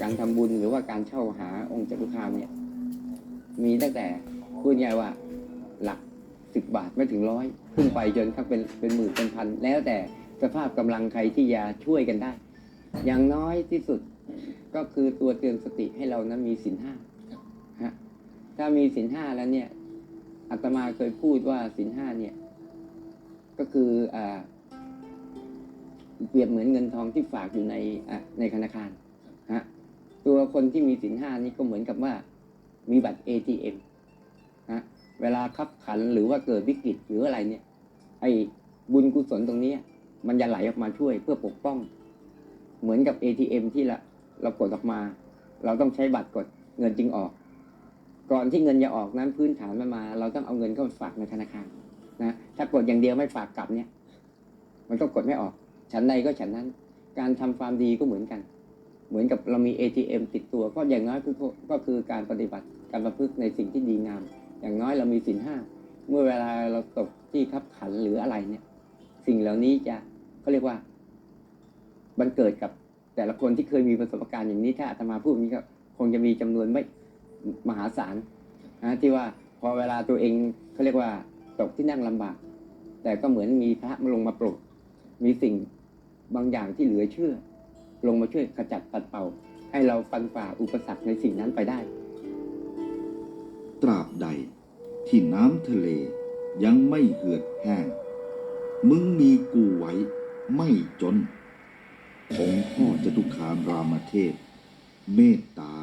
การทำบุญหรือว่าการเช่าหาองค์จตุคามเนี่ย มีตั้งแต่พูดง่ายว่าหลักสิบบาทไม่ถึงร้อยขึ้นไปจนครับเป็นเป็นหมื่นเป็นพัน แล้วแต่สภาพกำลังใครที่จะช่วยกันได้ อย่างน้อยที่สุดก็คือตัวเตือนสติให้เรานั้นมีสินห้าฮะถ้ามีสินห้าแล้วเนี่ยอาตมาเคยพูดว่าสินห้าเนี่ย ก็คืออ่าเปรียบเหมือนเงินทองที่ฝากอยู่ในอะในธนาคาร ตัวคนที่มีสินห้านี่ก็เหมือนกับว่ามีบัตร ATM ฮะเวลาขับขันหรือว่าเกิดวิกฤตหรืออะไรเนี่ย ไอ้บุญกุศลตรงนี้ มันจะไหลออกมาช่วยเพื่อปกป้อง เหมือนกับ ATM ที่ละเรากดออกมา เราต้องใช้บัตรกดเงินจึงออก ก่อนที่เงินจะออกนั้นพื้นฐานมันมา เราต้องเอาเงินเข้ามาฝากในธนาคารนะถ้ากดอย่างเดียวไม่ฝากกลับเนี่ย มันก็กดไม่ออก ฉันใดก็ฉันนั้น การทำความดีก็เหมือนกัน เหมือนกับเรามี ATM ติดตัวก็อย่างน้อยก็คือการปฏิบัติการประพฤติในสิ่งที่ดีงาม อย่างน้อยเรามีสินห้าเมื่อเวลาเราตกที่ขับขันหรืออะไรเนี่ย สิ่งเหล่านี้จะเขาเรียกว่าบันเกิดกับแต่ละคนที่เคยมีประสบการณ์อย่างนี้ถ้าอาตมาพูดอย่างนี้ก็คงจะมีจำนวนไม่มหาศาลนะที่ว่าพอเวลาตัวเองเขาเรียกว่าตกที่นั่งลำบาก แต่ก็เหมือนมีพระมาลงมาปลุกมีสิ่งบางอย่างที่เหลือเชื่อ ลงมาช่วยขจัดปัดเป่า ให้เราฟันฝ่าอุปสรรคในสิ่งนั้นไปได้ ตราบใดที่น้ำทะเลยังไม่เหือดแห้ง มึงมีกูไว้ไม่จน องค์พ่อจตุคามรามเทพ เมตตา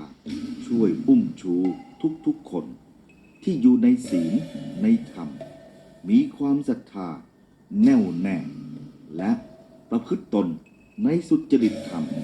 ช่วยอุ้มชูทุกๆคน ที่อยู่ในศีลในธรรม มีความศรัทธา แน่วแน่ และประพฤติตน ในสุจริตธรรม